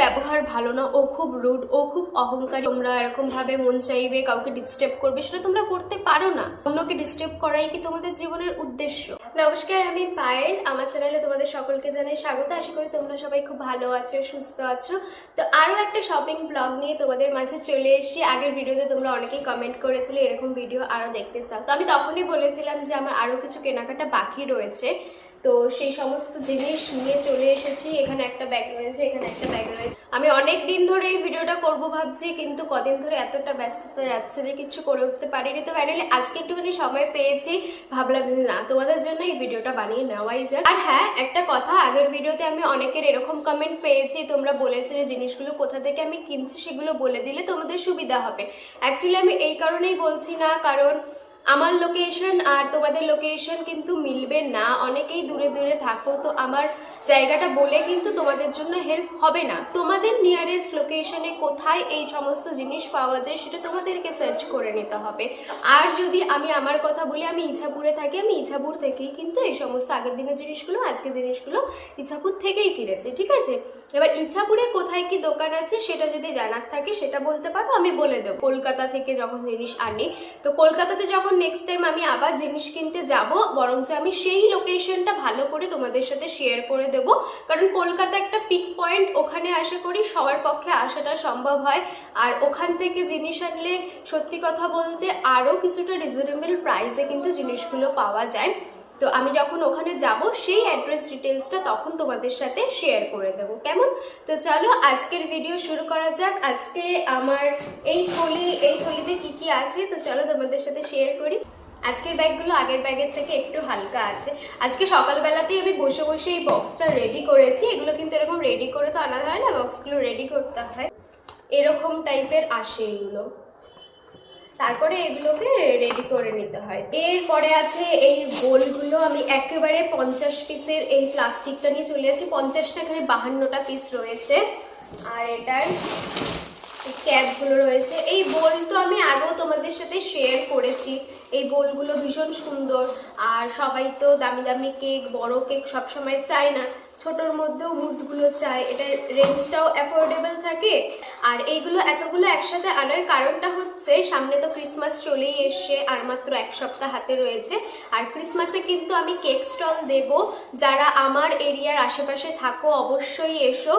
ব্যবহার ভালো না, ও খুব রুড, ও খুব অহংকারী। তোমরা এরকম ভাবে মন চাইবে, কাউকে ডিস্টার্ব করবে, সেটা তোমরা করতে পারো না। অন্যকে ডিস্টার্ব করাই কি তোমাদের জীবনের উদ্দেশ্য? নমস্কার, আমি পায়েল। আমার চ্যানেলে তোমাদের সকলকে জানাই স্বাগত। আশা করি তোমরা সবাই খুব ভালো আছো, সুস্থ আছো। তো আরও একটা শপিং ব্লগ নিয়ে তোমাদের মাঝে চলে এসেছি। আগের ভিডিওতে তোমরা অনেকেই কমেন্ট করেছিলে, এরকম ভিডিও আরও দেখতে চাও। তো আমি তখনই বলেছিলাম যে আমার আরও কিছু কেনাকাটা বাকি রয়েছে। তো সেই সমস্ত জিনিস নিয়ে চলে এসেছি। এখানে একটা ব্যাগ রয়েছে, এখানে একটা ব্যাগ রয়েছে। আমি অনেক দিন ধরে এই ভিডিওটা করব ভাবছি, কিন্তু কদিন ধরে এতটা ব্যস্ততা যাচ্ছে যে কিছু করে উঠতে পারিনি। তো ফাইনালি আজকে একটুখানি সময় পেয়েছি, ভাবলাম না, তোমাদের জন্য এই ভিডিওটা বানিয়ে নেওয়াই যায় আর হ্যাঁ একটা কথা, আগের ভিডিওতে আমি অনেকের এরকম কমেন্ট পেয়েছি, তোমরা বলেছ যে জিনিসগুলো কোথা থেকে আমি কিনছি সেগুলো বলে দিলে তোমাদের সুবিধা হবে। অ্যাকচুয়ালি আমি এই কারণেই বলছি না, কারণ আমার লোকেশন আর তোমাদের লোকেশন কিন্তু মিলবে না। অনেকেই দূরে দূরে থাকো, তো আমার জায়গাটা বলে কিন্তু তোমাদের জন্য হেল্প হবে না। তোমাদের নিয়ারেস্ট লোকেশনে কোথায় এই সমস্ত জিনিস পাওয়া যায় সেটা তোমাদেরকে সার্চ করে নিতে হবে। আর যদি আমি আমার কথা বলি, আমি ইছাপুরে থাকি, আমি ইছাপুর থেকেই কিন্তু এই সমস্ত আগের দিনের জিনিসগুলো, আজকের জিনিসগুলো ইছাপুর থেকেই কিনেছি, ঠিক আছে? এবার ইছাপুরে কোথায় কি দোকান আছে সেটা যদি জানার থাকে, সেটা বলতে পারো, আমি বলে দেবো। কলকাতা থেকে যখন জিনিস আনি, তো কলকাতাতে যখন নেক্সট টাইম আমি আবার জিনিস কিনতে যাব, বরঞ্চ আমি সেই লোকেশনটা ভালো করে তোমাদের সাথে শেয়ার করে দেব। কারণ কলকাতা একটা পিক পয়েন্ট ওখানে আশা করি সবার পক্ষে আসাটা সম্ভব হয়। আর ওখান থেকে জিনিস আনলে সত্যি কথা বলতে আরও কিছুটা রিজনেবল প্রাইসে কিন্তু জিনিসগুলো পাওয়া যায়। তো আমি যখন ওখানে যাব, সেই অ্যাড্রেস ডিটেলসটা তখন তোমাদের সাথে শেয়ার করে দেবো। কেমন? তো চলো, আজকের ভিডিও শুরু করা যাক। আজকে আমার এই থলি এই থলিতে কি কি আছে? তো চলো তোমাদের সাথে শেয়ার করি। আজকের ব্যাগগুলো আগের ব্যাগের থেকে একটু হালকা আছে। আজকে সকালবেলাতেই আমি বসে বসে এই বক্সটা রেডি করেছি। এগুলো কিন্তু এরকম রেডি করে তো আনা হয় না বক্সগুলো রেডি করতে হয়। এরকম টাইপের আসে এগুলো। তারপরে এগুলোকে রেডি করে নিতে হয়। এরপরে আছে এই বোলগুলো, আমি একেবারে পঞ্চাশ পিসের এই প্লাস্টিকটা নিয়ে চলে আসি পঞ্চাশটা এখানে বাহান্নটা পিস রয়েছে। আর এটার ক্যাপগুলো রয়েছে। এই বোল তো আমি আগেও তোমাদের সাথে শেয়ার করেছি। এই বোলগুলো ভীষণ সুন্দর। আর সবাই তো দামি দামি কেক বড় কেক সবসময় চায় না। ছোটোর মধ্যেও মুজগুলো চায় এটার রেঞ্জটাও অ্যাফোর্ডেবল থাকে। আর এইগুলো এতগুলো একসাথে আনার কারণটা হচ্ছে, সামনে তো ক্রিসমাস চলেই এসছে, আর মাত্র এক সপ্তাহ হাতে রয়েছে। আর ক্রিসমাসে কিন্তু আমি কেক স্টল দেব। যারা আমার এরিয়ার আশেপাশে থাকো, অবশ্যই এসো।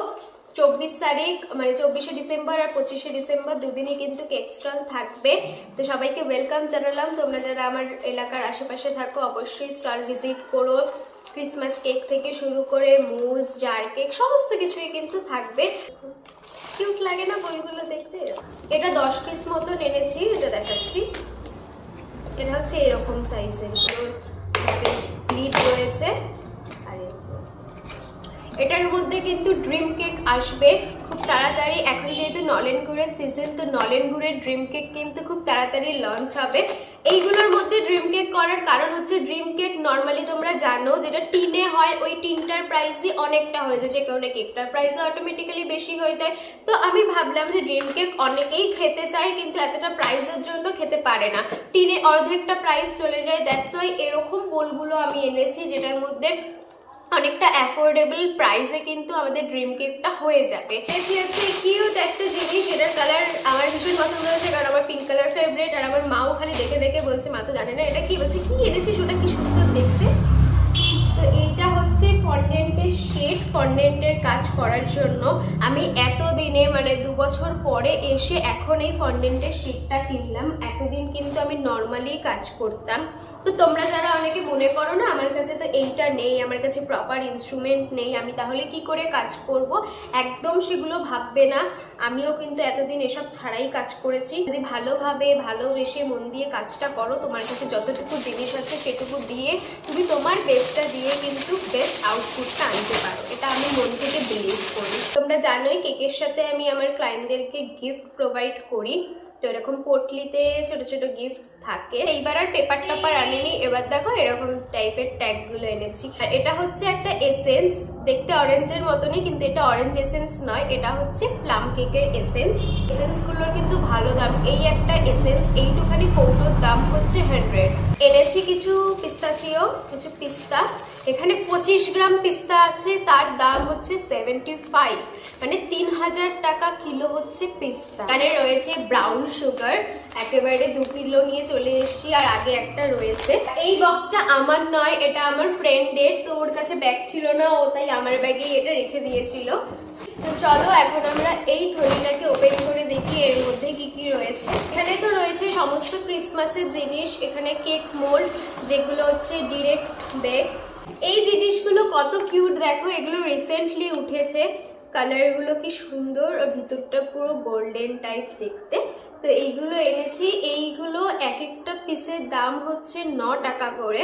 চব্বিশ তারিখ মানে চব্বিশে ডিসেম্বর আর পঁচিশে ডিসেম্বর দুদিনই কিন্তু কেক স্টল থাকবে। তো সবাইকে ওয়েলকাম জানালাম। তোমরা যারা আমার এলাকার আশেপাশে থাকো, অবশ্যই স্টল ভিজিট করো। ক্রিসমাস কেক থেকে শুরু করে মুজ জার কেক সমস্ত কিছুই কিন্তু থাকবে। কিউট লাগে না বইগুলো দেখতে? এটা দশ পিস মতো এনেছি, এটা দেখাচ্ছি। এটা হচ্ছে এরকম সাইজের লিড রয়েছে। এটার মধ্যে কিন্তু ড্রিম কেক আসবে। খুব তাড়াতাড়ি, এখন যেহেতু নলেন গুড়ের সিজন তো নলেন গুড়ের ড্রিম কেক কিন্তু খুব তাড়াতাড়ি লঞ্চ হবে। এইগুলোর মধ্যে ড্রিম কেক করার কারণ হচ্ছে, ড্রিম কেক নর্মালি তোমরা জানো যেটা টিনে হয়, ওই টিনটার প্রাইসই অনেকটা হয়ে যায়, যে কারণে কেকটার প্রাইসও অটোমেটিক্যালি বেশি হয়ে যায়। তো আমি ভাবলাম যে ড্রিম কেক অনেকেই খেতে চায়, কিন্তু এতটা প্রাইসের জন্য খেতে পারে না। টিনে অর্ধেকটা প্রাইস চলে যায় দ্যাটস ওয়াই এরকম বোলগুলো আমি এনেছি, যেটার মধ্যে অনেকটা অ্যাফোর্ডেবল প্রাইসে কিন্তু আমাদের ড্রিম কেকটা হয়ে যাবে। এটি হচ্ছে কিউট একটা জিনিস, এটার কালার আমার ভীষণ পছন্দ হয়েছে, কারণ আমার পিঙ্ক কালার ফেভারিট আর আমার মাও খালি দেখে দেখে বলছে, মা তো জানে না, এটা কি? বলছে, কি এনেছিস? ওটা কি হচ্ছে ফন্ডেন্টের শেড ফন্ডেন্টের কাজ করার জন্য আমি এতদিনে মানে দু বছর পরে এসে এখন এই ফন্ডেন্টের শেডটা কিনলাম। এতদিন কিন্তু আমি নর্মালি কাজ করতাম। তো তোমরা যারা অনেকে মনে করো না, আমার কাছে তো এইটা নেই, আমার কাছে প্রপার ইনস্ট্রুমেন্ট নেই, আমি তাহলে কি করে কাজ করব? একদম সেগুলো ভাববে না। আমিও কিন্তু এতদিন এসব ছাড়াই কাজ করেছি। যদি ভালোভাবে, ভালোবেসে মন দিয়ে কাজটা করো, তোমার কাছে যতটুকু জিনিস আছে সেটুকু দিয়ে তুমি তোমার বেস্টটা দিয়ে কিন্তু বেস্ট আউটপুটটা আনতে পারো। এটা আমি মন থেকে বিলিভ করি। তোমরা জানোই কেকের সাথে আমি আমার ক্লায়েন্টদেরকে গিফট প্রোভাইড করি। তো এরকম পোটলিতে ছোট ছোট গিফট থাকে। এইবার আর পেপার টাপার আনিনি, এবার দেখো এরকম টাইপের ট্যাগগুলো এনেছি। আর এটা হচ্ছে একটা এসেন্স দেখতে অরেঞ্জের মতনই, কিন্তু এটা অরেঞ্জ এসেন্স নয়, এটা হচ্ছে প্লাম কেকের এসেন্স এসেন্সগুলোর কিন্তু ভালো দাম, এই একটা এসেন্স এইটুখানি কৌটোর দাম হচ্ছে হান্ড্রেড এনেছি কিছু পিস্তা পিস্তাচিও কিছু পিস্তা এখানে পঁচিশ গ্রাম পিস্তা আছে, তার দাম হচ্ছে সেভেন্টি ফাইভ মানে হাজার টাকা কিলো হচ্ছে পিস্তা। এখানে রয়েছে ব্রাউন সুগার একেবারে দু কিলো নিয়ে চলে এসেছি, আর আগে একটা রয়েছে। এই বক্সটা আমার নয়, এটা আমার ফ্রেন্ডের তো ওর কাছে ব্যাগ ছিল না, ও তাই আমার ব্যাগে এটা রেখে দিয়েছিল। তো চলো, এখন আমরা এই থলিটাকে ওপেন করে দেখি, এর মধ্যে কি কি রয়েছে। এখানে তো রয়েছে সমস্ত ক্রিসমাসের জিনিস, এখানে কেক মোল্ড যেগুলো হচ্ছে ডিরেক্ট বেক এই জিনিসগুলো কত কিউট দেখো, এগুলো রিসেন্টলি উঠেছে। কালারগুলো কি সুন্দর আর ভিতরটা পুরো গোল্ডেন টাইপ দেখতে। তো এইগুলো এনেছি। এইগুলো এক একটা পিসের দাম হচ্ছে ন টাকা করে।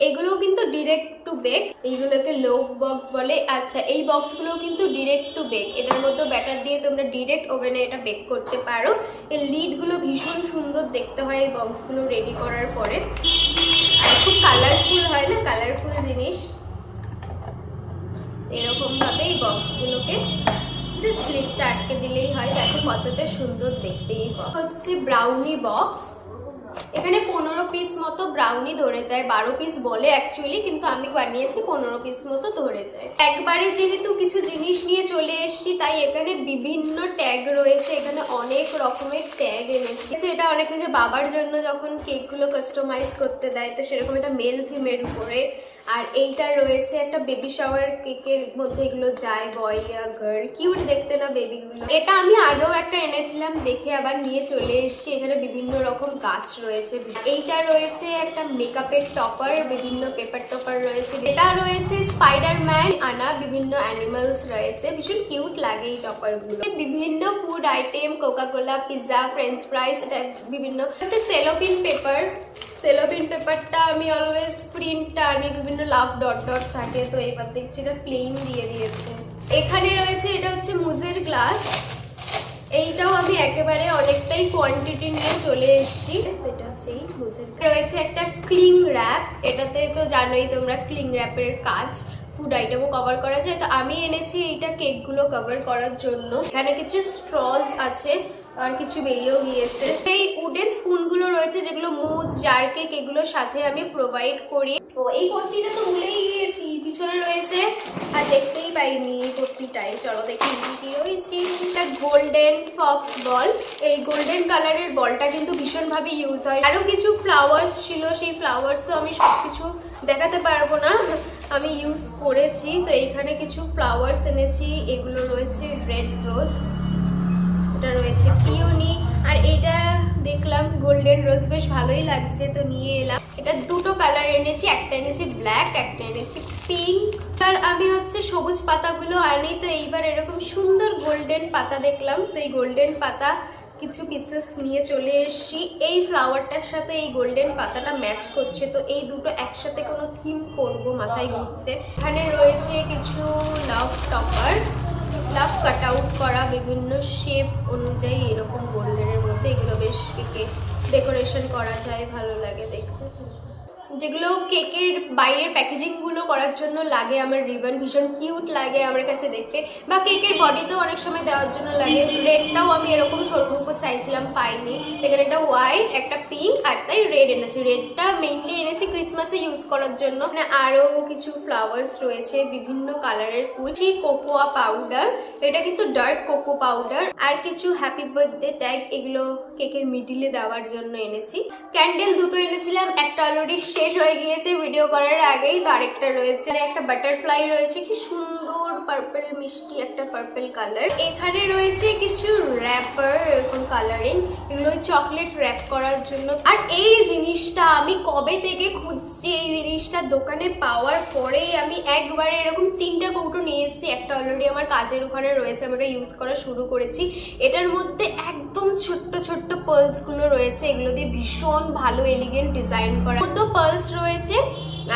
এগুলো কিন্তু ডিরেক্ট টু বেক এইগুলোকে লো বক্স বলে। আচ্ছা এই বক্সগুলো কিন্তু ডিরেক্ট টু বেক এটার মতো ব্যাটার দিয়ে তোমরা ডিরেক্ট ওভেনে এটা বেক করতে পারো। এই লিডগুলো ভীষণ সুন্দর দেখতে হয় এই বক্সগুলো রেডি করার পরে। আর খুব কালারফুল হয় না? কালারফুল জিনিস। এরকম ভাবে এই বক্সগুলোকে যে স্লিপটা আটকে দিলেই হয়। দেখো কতটা সুন্দর দেখতেই হচ্ছে ব্রাউনি বক্স এখানে পনেরো পিস মতো ব্রাউনি ধরে যায়। বারো পিস বলে অ্যাকচুয়ালি কিন্তু আমি বানিয়েছি পনেরো পিস মতো ধরে যায়। একবারে যেহেতু কিছু জিনিস নিয়ে চলে এসেছি তাই এখানে বিভিন্ন ট্যাগ রয়েছে। এখানে অনেক রকমের ট্যাগ এনেছি। আচ্ছা, এটা অনেকে যে বাবার জন্য যখন কেকগুলো কাস্টমাইজ করতে দেয় তো সেরকম একটা মেল থিমের উপরে আর এইটা রয়েছে একটা বেবি শাওয়ার কেকের মধ্যে, এগুলো যায় বয় ইয়া গার্ল কিউট দেখতে না বেবিগুলো এটা আমি আগেও একটা এনেছিলাম, দেখে আবার নিয়ে চলে এসেছি। এখানে বিভিন্ন রকম গাছ রয়েছে। এইটা রয়েছে একটা মেকআপের টপার বিভিন্ন পেপার টপার রয়েছে। এটা রয়েছে স্পাইডার ম্যান আনা বিভিন্ন অ্যানিমালস রয়েছে। ভীষণ কিউট লাগে এই টপারগুলো বিভিন্ন food item Coca Cola pizza French fries এটা বিভিন্ন। হচ্ছে সেলোপিন পেপার সেলোপিন পেপারটা আমি অলওয়েজ প্রিন্টটা আনি, বিভিন্ন লাভ ডট ডট থাকে, তো এবার দেখছি এটা প্লেন দিয়ে দিয়েছে। এখানে রয়েছে, এটা হচ্ছে মুজের গ্লাস এইটাও আমি একেবারে অনেকটাই কোয়ান্টিটি নিয়ে চলে এসেছি। এটা এই মুজের রয়েছে একটা ক্লিং র্যাপ এটাতে তো জানোই তোমরা ক্লিং র্যাপের কাজ ফুড আইটেমও কভার করা যায়। তো আমি এনেছি এইটা কেকগুলো কভার করার জন্য। এখানে কিছু স্ট্রজ আছে, আর কিছু বেরিয়েও গিয়েছে। এই উডেন স্পুনগুলো রয়েছে, যেগুলো মুজ জার কেক এগুলোর সাথে আমি প্রোভাইড করি। তো এই কর্তিটা তো ভুলেই গিয়েছি, পিছনে রয়েছে। আর দেখতেই পাইনি এই কর্তিটাই চলো দেখি কি রয়েছে এটা গোল্ডেন ফক্স বল এই গোল্ডেন কালারের বলটা কিন্তু ভীষণভাবে ইউজ হয়। আরও কিছু ফ্লাওয়ার্স ছিল, সেই ফ্লাওয়ার্সও আমি সব কিছু দেখাতে পারব না। আমি ইউজ করেছি। তো এইখানে কিছু ফ্লাওয়ার্স এনেছি। এগুলো রয়েছে রেড রোজ এটা রয়েছে পিওনি আর এটা দেখলাম গোল্ডেন রোজ বেশ ভালোই লাগছে, তো নিয়ে এলাম। এটা দুটো কালার এনেছি, একটা এনেছি ব্ল্যাক একটা এনেছি পিঙ্ক আর আমি হচ্ছে সবুজ পাতাগুলো আনি, তো এইবার এরকম সুন্দর গোল্ডেন পাতা দেখলাম। তো এই গোল্ডেন পাতা কিছু পিসেস নিয়ে চলে এসেছি। এই ফ্লাওয়ারটার সাথে এই গোল্ডেন পাতাটা ম্যাচ করছে, তো এই দুটো একসাথে কোনো থিম করব, মাথায় ঘুরছে। এখানে রয়েছে কিছু লাভ টপার লাভ কাট আউট করা বিভিন্ন শেপ অনুযায়ী এরকম গোল্ডেনের মধ্যে এগুলো বেশ ডেকোরেশন করা যায় ভালো লাগে দেখতে। যেগুলো কেকের বাইরের প্যাকেজিংগুলো করার জন্য লাগে, আমার রিবন ভীষণ কিউট লাগে আমার কাছে দেখতে। বা কেকের বডিতেও অনেক সময় দেওয়ার জন্য লাগে। রেডটাও আমি এরকম স্বরূপ চাইছিলাম, পাইনি। এখানে একটা হোয়াইট একটা পিঙ্ক আর তাই রেড এনেছি। রেডটা মেইনলি এনেছি ক্রিসমাসে ইউজ করার জন্য। এখানে আরও কিছু ফ্লাওয়ার্স রয়েছে, বিভিন্ন কালারের ফুল। সেই কোকোয়া পাউডার এটা কিন্তু ডার্ক কোকো পাউডার আর কিছু হ্যাপি বার্থডে ট্যাগ এগুলো কেকের মিডিলে দেওয়ার জন্য এনেছি। ক্যান্ডেল দুটো এনেছিলাম, একটা অলরেডি হয়ে গিয়েছে ভিডিও করার আগেই তো আরেকটা রয়েছে। একটা বাটারফ্লাই রয়েছে, কি সুন্দর পার্পল মিষ্টি একটা পার্পল কালার এখানে রয়েছে কিছু র্যাপার এরকম কালারিং এগুলো চকলেট র্যাপ করার জন্য। আর এই জিনিসটা আমি কবে থেকে খুঁজছি, এই জিনিসটা দোকানে পাওয়ার পরেই আমি একবারে এরকম তিনটা কৌটো নিয়ে এসেছি। একটা অলরেডি আমার কাজের ওখানে রয়েছে আমি ওটা ইউজ করা শুরু করেছি। এটার মধ্যে একদম ছোট্ট ছোট্ট পার্লসগুলো রয়েছে, এগুলো দিয়ে ভীষণ ভালো এলিগেন্ট ডিজাইন করা। তো রয়েছে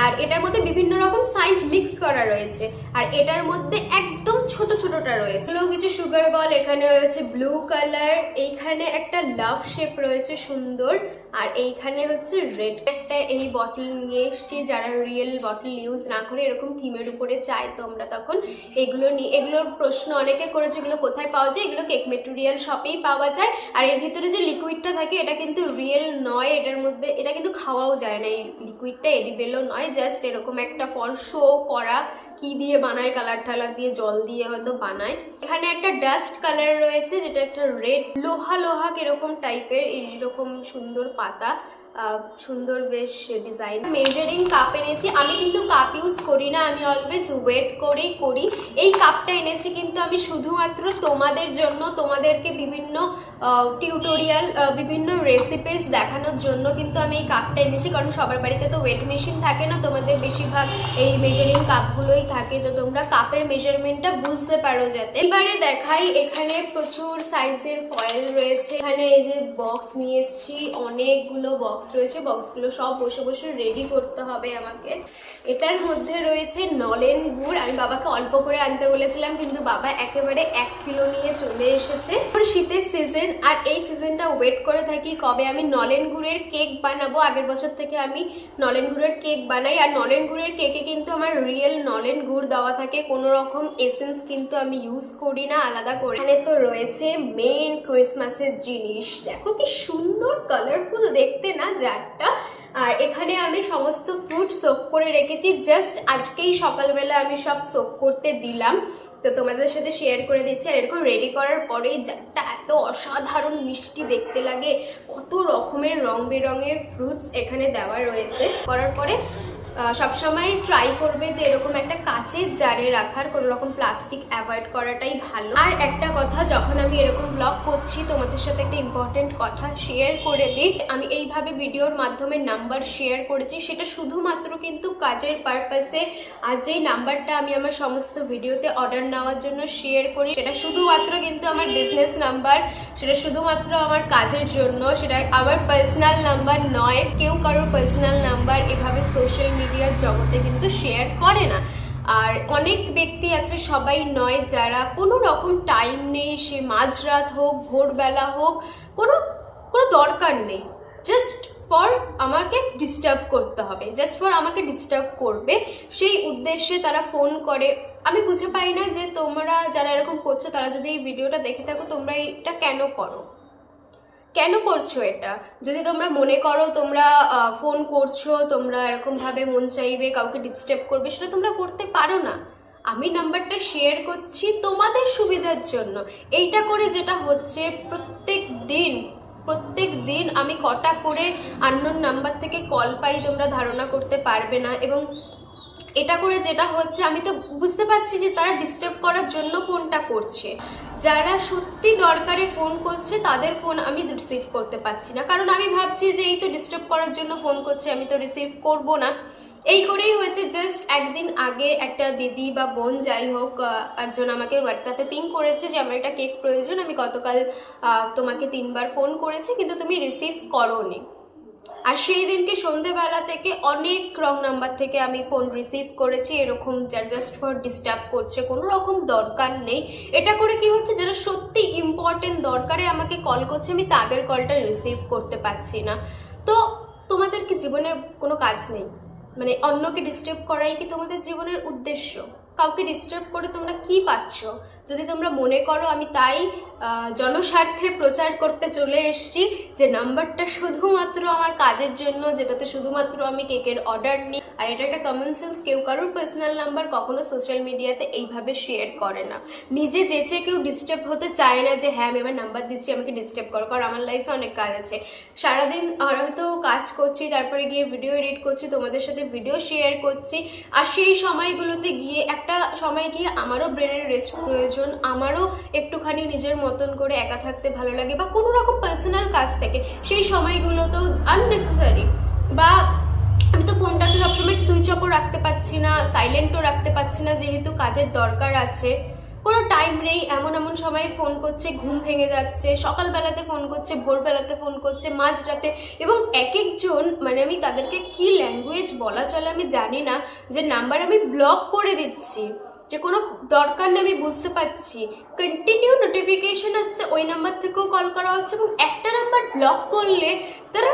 আর এটার মধ্যে বিভিন্ন রকম সাইজ মিক্স করা রয়েছে। আর এটার মধ্যে একদম ছোট ছোটটা রয়েছে। এগুলো কিছু সুগার বল এখানে রয়েছে ব্লু কালার এইখানে একটা লাভ শেপ রয়েছে সুন্দর, আর এইখানে হচ্ছে রেড একটা এই বটল নিয়ে এসছি, যারা রিয়েল বটল ইউজ না করে, এরকম থিমের উপরে চায় তোমরা তখন। এগুলো নিয়ে এগুলোর প্রশ্ন অনেকে করেছে, এগুলো কোথায় পাওয়া যায়? এগুলো কেক মেটেরিয়াল শপেই পাওয়া যায়। আর এর ভিতরে যে লিকুইডটা থাকে, এটা কিন্তু রিয়েল নয়, এটার মধ্যে এটা কিন্তু খাওয়াও যায় না। এই লিকুইডটা এডিবেলও নয় জাস্ট এরকম একটা ফর শো করা কি দিয়ে বানায় কালার টালার দিয়ে, জল দিয়ে হয়তো বানায়। এখানে একটা ডাস্ট কালার রয়েছে, যেটা একটা রেড লোহা লোহা কীরকম টাইপের এইরকম সুন্দর পাতা। সুন্দর বেশ ডিজাইন মেজারিং কাপ এনেছি। আমি কিন্তু কাপ ইউজ করি না, আমি অলওয়েজ ওয়েট করেই করি। এই কাপটা এনেছি কিন্তু আমি শুধুমাত্র তোমাদের জন্য, তোমাদেরকে বিভিন্ন টিউটোরিয়াল বিভিন্ন রেসিপিস দেখানোর জন্য কিন্তু আমি এই কাপটা এনেছি। কারণ সবার বাড়িতে তো ওয়েট মেশিন থাকে না, তোমাদের বেশিরভাগ এই মেজারিং কাপগুলোই থাকে। তো তোমরা কাপের মেজারমেন্টটা বুঝতে পারো যাতে। এবারে দেখাই, এখানে প্রচুর সাইজের ফয়েল রয়েছে। এখানে এই যে বক্স নিয়ে এসেছি, অনেকগুলো বক্স রয়েছে বক্সগুলো সব বসে বসে রেডি করতে হবে আমাকে। এটার মধ্যে রয়েছে নলেন গুড়। আমি বাবাকে অল্প করে আনতে বলেছিলাম, কিন্তু বাবা একেবারে এক কিলো নিয়ে চলে এসেছে। শীতের সিজন আর এই সিজনটা ওয়েট করে থাকি কবে আমি নলেন গুড়ের কেক বানাবো। আগের বছর থেকে আমি নলেন গুড়ের কেক বানাই, আর নলেন গুড়ের কেকে কিন্তু আমার রিয়েল নলেন গুড় দেওয়া থাকে। কোনো রকম এসেন্স কিন্তু আমি ইউজ করি না, আলাদা করে। এখানে তো রয়েছে মেন ক্রিসমাসের জিনিস। দেখো কি সুন্দর কালারফুল দেখতে না জারটা আর এখানে আমি সমস্ত ফ্রুট সোক করে রেখেছি। জাস্ট আজকেই সকালবেলা আমি সব সোক করতে দিলাম। তো তোমাদের সাথে শেয়ার করে দিচ্ছি। আর এরকম রেডি করার পরেই জারটা এত অসাধারণ মিষ্টি দেখতে লাগে, কত রকমের রং বেরঙের ফ্রুটস এখানে দেওয়া রয়েছে। করার পরে সবসময় ট্রাই করবে যে এরকম একটা কাচের জারে রাখার, কোনো রকম প্লাস্টিক অ্যাভয়েড করাটাই ভালো। আর একটা কথা, যখন আমি এরকম ব্লগ করছি, তোমাদের সাথে একটা ইম্পর্টেন্ট কথা শেয়ার করে দিই। আমি এইভাবে ভিডিওর মাধ্যমে নাম্বার শেয়ার করেছি। সেটা শুধুমাত্র কিন্তু কাজের পারপাসে আর যেই নাম্বারটা আমি আমার সমস্ত ভিডিওতে অর্ডার নেওয়ার জন্য শেয়ার করি, সেটা শুধুমাত্র কিন্তু আমার বিজনেস নাম্বার সেটা শুধুমাত্র আমার কাজের জন্য, সেটা আমার পার্সোনাল নাম্বার নয়। কেউ কারোর পার্সোনাল নাম্বার এভাবে সোশ্যাল মিডিয়ার জগতে কিন্তু শেয়ার করে না। আর অনেক ব্যক্তি আছে, সবাই নয়, যারা কোনো রকম টাইম নেই, সে মাঝরাত হোক, ভোরবেলা হোক, কোনো কোনো দরকার নেই। জাস্ট ফর আমাকে ডিস্টার্ব করতে হবে। জাস্ট ফর আমাকে ডিস্টার্ব করবে। সেই উদ্দেশ্যে তারা ফোন করে। আমি বুঝে পাই না যে তোমরা যারা এরকম করছ, তারা যদি এই ভিডিওটা দেখে থাকো, তোমরা এটা কেন করো? কেন করছ এটা? যদি তোমরা মনে করো তোমরা ফোন করছ, তোমরা এরকম ভাবে মন চাইবে, কাউকে ডিস্টার্ব করবে, সেটা তোমরা করতে পারো না। আমি নাম্বারটা শেয়ার করছি তোমাদের সুবিধার জন্য। এইটা করে যেটা হচ্ছে, প্রত্যেক দিন প্রত্যেক দিন আমি কটা করে আননোন নাম্বার থেকে কল পাই তোমরা ধারণা করতে পারবে না এবং এটা করে যেটা হচ্ছে, আমি তো বুঝতে পারছি যে তারা ডিস্টার্ব করার জন্য ফোনটা করছে। যারা সত্যি দরকারে ফোন করছে, তাদের ফোন আমি রিসিভ করতে পারছি না। কারণ আমি ভাবছি যে এই তো ডিস্টার্ব করার জন্য ফোন করছে, আমি তো রিসিভ করব না। এই করেই হয়েছে জাস্ট একদিন আগে একটা দিদি বা বোন যাই হোক একজন আমাকে হোয়াটসঅ্যাপে পিং করেছে যে, আমার একটা কেক প্রয়োজন, আমি গতকাল তোমাকে তিনবার ফোন করেছি, কিন্তু তুমি রিসিভ করোনি। আর সেই দিনকে সন্ধেবেলা থেকে অনেক রং নাম্বার থেকে আমি ফোন রিসিভ করেছি, এরকম যার জাস্ট ফর ডিস্টার্ব করছে, কোনো রকম দরকার নেই। এটা করে কি হচ্ছে, যারা সত্যি ইম্পর্টেন্ট দরকারে আমাকে কল করছে, আমি তাদের কলটা রিসিভ করতে পারছি না। তো তোমাদের কি জীবনে কোনো কাজ নেই? মানে অন্যকে ডিস্টার্ব করাই কি তোমাদের জীবনের উদ্দেশ্য? কাউকে ডিস্টার্ব করে তোমরা কি পাচ্ছ? যদি তোমরা মনে করো আমি তাই জনস্বার্থে প্রচার করতে চলে এসেছি যে নাম্বারটা শুধুমাত্র আমার কাজের জন্য, যেটাতে শুধুমাত্র আমি কেকের অর্ডার নিই, আর এটা একটা কমন সেন্স কেউ কারোর পার্সোনাল নাম্বার কখনো সোশ্যাল মিডিয়াতে এইভাবে শেয়ার করে না। নিজে যেচে কেউ ডিস্টার্ব হতে চায় না যে হ্যাঁ আমি আমার নাম্বার দিচ্ছি, আমাকে ডিস্টার্ব করো, কারণ আমার লাইফে অনেক কাজ আছে। সারাদিন হয়তো কাজ করছি, তারপরে গিয়ে ভিডিও এডিট করছি, তোমাদের সাথে ভিডিও শেয়ার করছি, আর সেই সময়গুলোতে গিয়ে একটা সময় গিয়ে আমারও ব্রেনের রেস্ট প্রয়োজন। আমারও একটুখানি নিজের মতন করে একা থাকতে ভালো লাগে বা কোনো রকম পার্সোনাল কাজ থেকে, সেই সময়গুলো তো আননেসেসারি বা আমি তো ফোনটাকে সবসময় সুইচ অফও রাখতে পারছি না সাইলেন্টও রাখতে পারছি না, যেহেতু কাজের দরকার আছে। কোনো টাইম নেই, এমন এমন সময় ফোন করছে, ঘুম ভেঙে যাচ্ছে, সকালবেলাতে ফোন করছে, ভোরবেলাতে ফোন করছে, মাঝরাতে এবং এক একজন মানে আমি তাদেরকে কি ল্যাঙ্গুয়েজ বলা চলে আমি জানি না, যে নাম্বার আমি ব্লক করে দিচ্ছি। যে কোনো দরকার নেই, আমি বুঝতে পারছি। কন্টিনিউ নোটিফিকেশন আসছে, ওই নাম্বার থেকেও কল করা হচ্ছে এবং একটা নাম্বার ব্লক করলে তারা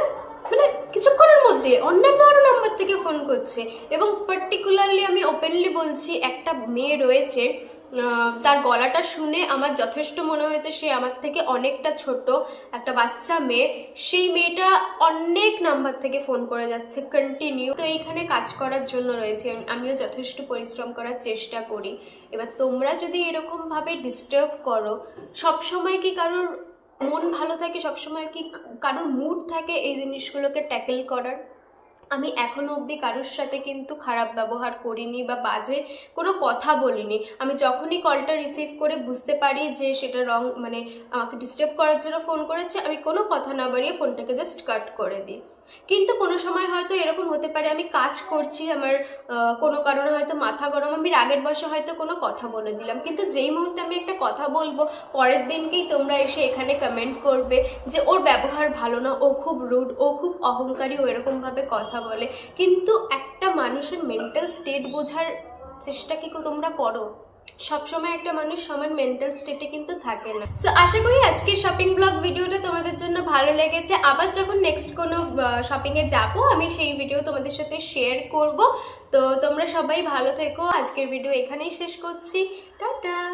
মানে কিছুক্ষণের মধ্যে অন্যান্য আরও নাম্বার থেকে ফোন করছে। এবং পার্টিকুলারলি আমি ওপেনলি বলছি, একটা মেয়ে রয়েছে তার গলাটা শুনে আমার যথেষ্ট মনে হয়েছে সে আমার থেকে অনেকটা ছোট একটা বাচ্চা মেয়ে। সেই মেয়েটা অনেক নাম্বার থেকে ফোন করে যাচ্ছে কন্টিনিউ তো এইখানে কাজ করার জন্য রয়েছে, আমিও যথেষ্ট পরিশ্রম করার চেষ্টা করি। এবার তোমরা যদি এরকমভাবে ডিস্টার্ব করো সব সময় কি কারোর মন ভালো থাকে? সবসময় কি কারোর মুড থাকে এই জিনিসগুলোকে ট্যাকেল করার? আমি এখনও অবধি কারোর সাথে কিন্তু খারাপ ব্যবহার করিনি বা বাজে কোনো কথা বলিনি। আমি যখনই কলটা রিসিভ করে বুঝতে পারি যে সেটা রং মানে আমাকে ডিস্টার্ব করার জন্য ফোন করেছে, আমি কোনো কথা না বাড়িয়ে ফোনটাকে জাস্ট কাট করে দিই। কিন্তু কোনো সময় হয়তো এরকম হতে পারে, আমি কাজ করছি, আমার কোনো কারণে হয়তো মাথা গরম, আমি রাগের বসে হয়তো কোনো কথা বলে দিলাম। কিন্তু যেই মুহূর্তে আমি একটা কথা বলব, পরের দিনকেই তোমরা এসে এখানে কমেন্ট করবে যে ওর ব্যবহার ভালো না, ও খুব রুড ও খুব অহংকারী, ও এরকমভাবে কথা বলে। কিন্তু একটা মানুষের মেন্টাল স্টেট বোঝার চেষ্টা কি তোমরা করো? সবসময় একটা মানুষ সমান মেন্টাল স্টেটে কিন্তু থাকে না। তো আশা করি আজকের শপিং ব্লগ ভিডিওটা তোমাদের জন্য ভালো লেগেছে। আবার যখন নেক্সট কোনো শপিংয়ে যাব, আমি সেই ভিডিও তোমাদের সাথে শেয়ার করব। তো তোমরা সবাই ভালো থেকো। আজকের ভিডিও এখানেই শেষ করছি। টাটা!